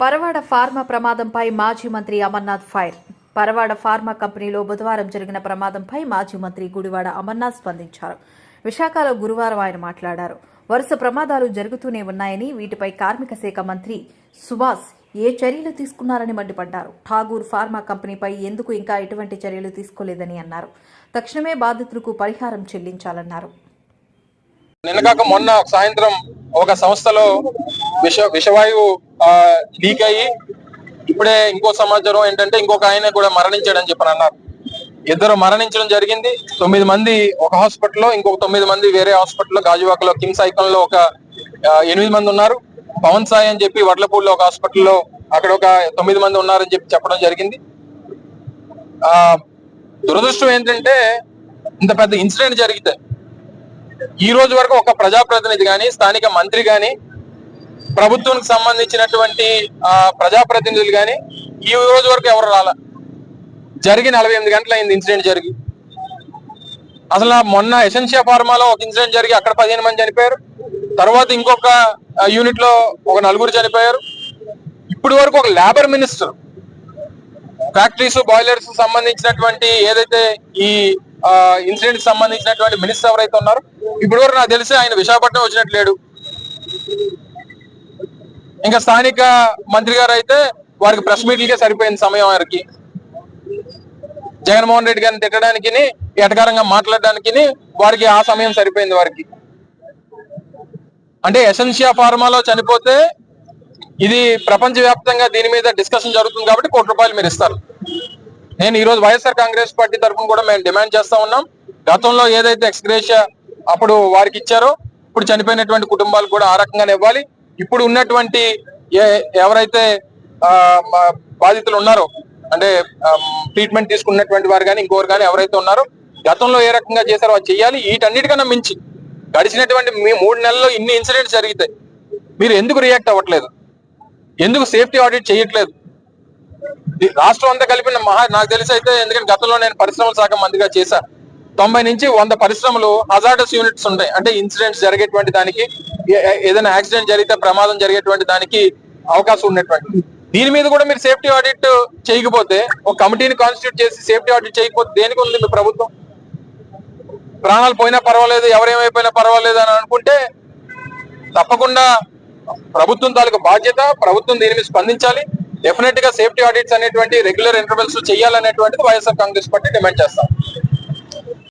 Paravada pharma ప్రమాదంపై మాజీ మంత్రి అమర్నాథ్ ఫైర్. పరవాడ ఫార్మా కంపెనీలో బుధవారం జరిగిన ప్రమాదంపై మాజీ మంత్రి గుడివాడ అమర్నాథ్ స్పందించారు. విశాఖలో గురువారం ఆయన మాట్లాడారు. వరుస ప్రమాదాలు జరుగుతూనే ఉన్నాయని వీటిపై కార్మిక శాఖ మంత్రి సుభాష్ ఏ చర్యలు తీసుకున్నారని మండిపడ్డారు. ఠాగూర్ ఫార్మా కంపెనీపై ఎందుకు ఇంకా ఎటువంటి చర్యలు తీసుకోలేదని అన్నారు. తక్షణమే బాధితులకు పరిహారం చెల్లించాలన్నారు. నిన్న కాక మొన్న ఒక సాయంత్రం ఒక సంస్థలో విష విషవాయువు ఆ, లీక్ అయ్యి ఇప్పుడే ఇంకో సమాచారం ఏంటంటే ఇంకొక ఆయన కూడా మరణించాడని చెప్పని అన్నారు. ఇద్దరు మరణించడం జరిగింది. తొమ్మిది మంది ఒక హాస్పిటల్లో ఇంకొక తొమ్మిది మంది వేరే హాస్పిటల్లో గాజువాకలో కిమ్స్ ఐకన్లో ఒక ఎనిమిది మంది ఉన్నారు. పవన్ సాయి అని చెప్పి వడ్లపూడిలో ఒక హాస్పిటల్లో అక్కడ ఒక తొమ్మిది మంది ఉన్నారని చెప్పి చెప్పడం జరిగింది. ఆ దురదృష్టం ఏంటంటే ఇంత పెద్ద ఇన్సిడెంట్ జరిగితే ఈ రోజు వరకు ఒక ప్రజాప్రతినిధి కానీ స్థానిక మంత్రి కానీ ప్రభుత్వానికి సంబంధించినటువంటి ప్రజాప్రతినిధులు కానీ ఈ రోజు వరకు ఎవరు రాల? జరిగి నలభై ఎనిమిది గంటల అయింది ఇన్సిడెంట్ జరిగి. అసలు మొన్న ఎసెన్షియా ఫార్మాలో ఒక ఇన్సిడెంట్ జరిగి అక్కడ పదిహేను మంది చనిపోయారు. తర్వాత ఇంకొక యూనిట్లో ఒక నలుగురు చనిపోయారు. ఇప్పటి వరకు ఒక లేబర్ మినిస్టర్ ఫ్యాక్టరీస్ బాయిలర్స్ సంబంధించినటువంటి ఏదైతే ఈ ఇన్సిడెంట్ సంబంధించినటువంటి మినిస్టర్ ఎవరైతే ఉన్నారో ఇప్పటి వరకు నాకు తెలిసి ఆయన విశాఖపట్నం వచ్చినట్టు లేడు. ఇంకా స్థానిక మంత్రి గారు అయితే వారికి ప్రెస్ మీట్లకే సరిపోయింది సమయం వారికి. జగన్మోహన్ రెడ్డి గారిని తిట్టడానికి ఎటకారంగా మాట్లాడడానికి వారికి ఆ సమయం సరిపోయింది వారికి. అంటే ఎసెన్షియా ఫార్మాలో చనిపోతే ఇది ప్రపంచవ్యాప్తంగా దీని మీద డిస్కషన్ జరుగుతుంది కాబట్టి కోటి రూపాయలు మీరు ఇస్తారు. నేను ఈ రోజు వైఎస్ఆర్ కాంగ్రెస్ పార్టీ తరఫున కూడా మేము డిమాండ్ చేస్తా ఉన్నాం. గతంలో ఏదైతే ఎక్స్గ్రేషియా అప్పుడు వారికి ఇచ్చారో ఇప్పుడు చనిపోయినటువంటి కుటుంబాలు కూడా ఆ రకంగానే ఇవ్వాలి. ఇప్పుడు ఉన్నటువంటి ఏ- ఎవరైతే బాధితులు ఉన్నారో అంటే ట్రీట్మెంట్ తీసుకున్నటువంటి వారు కానీ ఇంకోరు కానీ ఎవరైతే ఉన్నారో గతంలో ఏ రకంగా చేశారో అది చేయాలి వీటన్నిటికన్నా మించి. గడిచినటువంటి మీ మూడు నెలల్లో ఇన్ని ఇన్సిడెంట్స్ జరిగితాయి మీరు ఎందుకు రియాక్ట్ అవ్వట్లేదు? ఎందుకు సేఫ్టీ ఆడిట్ చేయట్లేదు రాష్ట్రం అంతా కలిపిన మహా నాకు తెలిసి అయితే ఎందుకంటే గతంలో నేను పరిశ్రమల శాఖ మంత్రిగా చేశా. తొంభై నుంచి వంద పరిశ్రమలు హజార్డస్ యూనిట్స్ ఉంటాయి. అంటే ఇన్సిడెంట్స్ జరిగేటువంటి దానికి ఏ- ఏదైనా యాక్సిడెంట్ జరిగితే ప్రమాదం జరిగేటువంటి దానికి అవకాశం ఉన్నటువంటి దీని మీద కూడా మీరు సేఫ్టీ ఆడిట్ చేయకపోతే ఒక కమిటీని కాన్స్టిట్యూట్ చేసి సేఫ్టీ ఆడిట్ చేయకపోతే దేనికి ఉంది మీ ప్రభుత్వం? ప్రాణాలు పోయినా పర్వాలేదు ఎవరేమైపోయినా పర్వాలేదు అని అనుకుంటే తప్పకుండా ప్రభుత్వం తాలూకు బాధ్యత ప్రభుత్వం దీని మీద స్పందించాలి. డెఫినెట్గా సేఫ్టీ ఆడిట్స్ అనేటువంటి రెగ్యులర్ ఇంటర్వెల్స్ చేయాలనేటువంటిది వైఎస్ఆర్ కాంగ్రెస్ పార్టీ డిమాండ్ చేస్తాం.